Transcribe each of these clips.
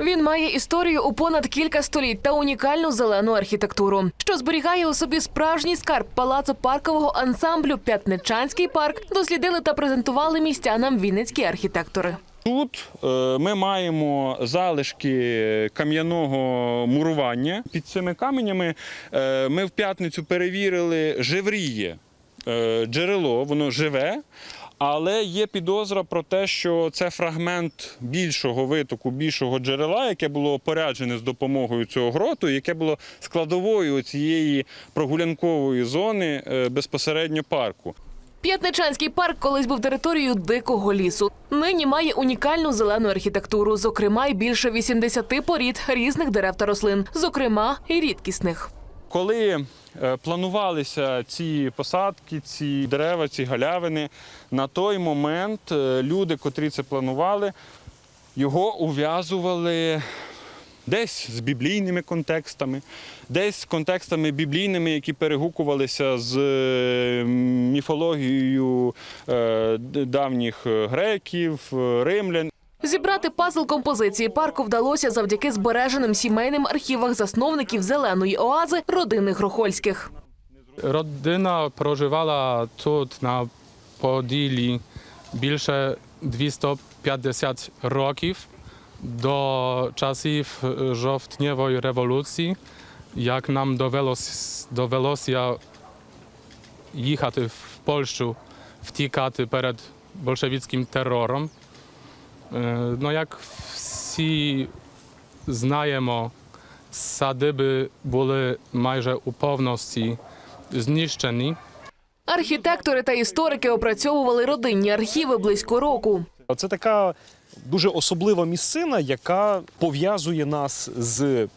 Він має історію у понад кілька століть та унікальну зелену архітектуру, що зберігає у собі справжній скарб палацу паркового ансамблю П'ятничанський парк. Дослідили та презентували містянам вінницькі архітектори. Тут е, ми маємо залишки кам'яного мурування. Під цими каменями е, ми в п'ятницю перевірили живріє е, джерело, воно живе. Але є підозра про те, що це фрагмент більшого витоку, більшого джерела, яке було опоряджене з допомогою цього гроту, яке було складовою цієї прогулянкової зони е, безпосередньо парку. П'ятничанський парк колись був територією дикого лісу. Нині має унікальну зелену архітектуру, зокрема й більше 80 порід різних дерев та рослин, зокрема і рідкісних. Коли е, планувалися ці посадки, ці дерева, ці галявини, на той момент е, люди, котрі це планували, його ув'язували десь з біблійними контекстами, десь з контекстами біблійними, які перегукувалися з е, міфологією давніх греків, римлян. Зібрати пазл композиції парку вдалося завдяки збереженим сімейним архівах засновників зеленої оази родини Грохольських. Родина проживала тут на Поділі більше 250 років до часів жовтневої революції, як нам довелось, довелося їхати в Польщу, втікати перед большевицьким терором. Е, Ну, як всі знаємо, садиби були майже у повності знищені. Архітектори та історики опрацьовували родинні архіви близько року. Це така дуже особлива місцина, яка пов'язує нас з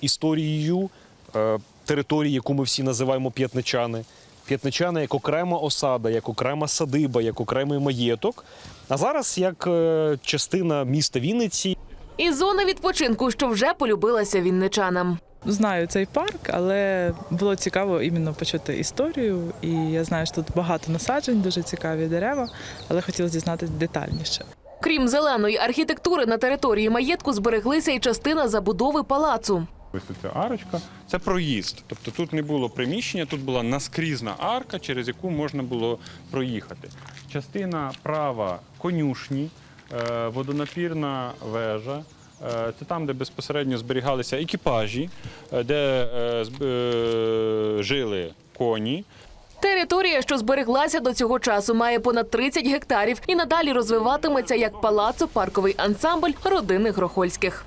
історією е, території, яку ми всі називаємо п'ятничани. П'ятничани як окрема осада, як окрема садиба, як окремий маєток. А зараз як е, частина міста Вінниці. І зона відпочинку, що вже полюбилася вінничанам. Знаю цей парк, але було цікаво іменно почути історію. І я знаю, що тут багато насаджень, дуже цікаві дерева, але хотілося дізнатися детальніше. Крім зеленої архітектури, на території маєтку збереглися і частина забудови палацу. Ось ця арочка це проїзд. Тобто тут не було приміщення, тут була наскрізна арка, через яку можна було проїхати. Частина права конюшні, е, водонапірна вежа. Е, Це там, де безпосередньо зберігалися екіпажі, е, де жили коні. Територія, що збереглася до цього часу, має понад 30 гектарів і надалі розвиватиметься як палацо-парковий ансамбль родини Грохольських.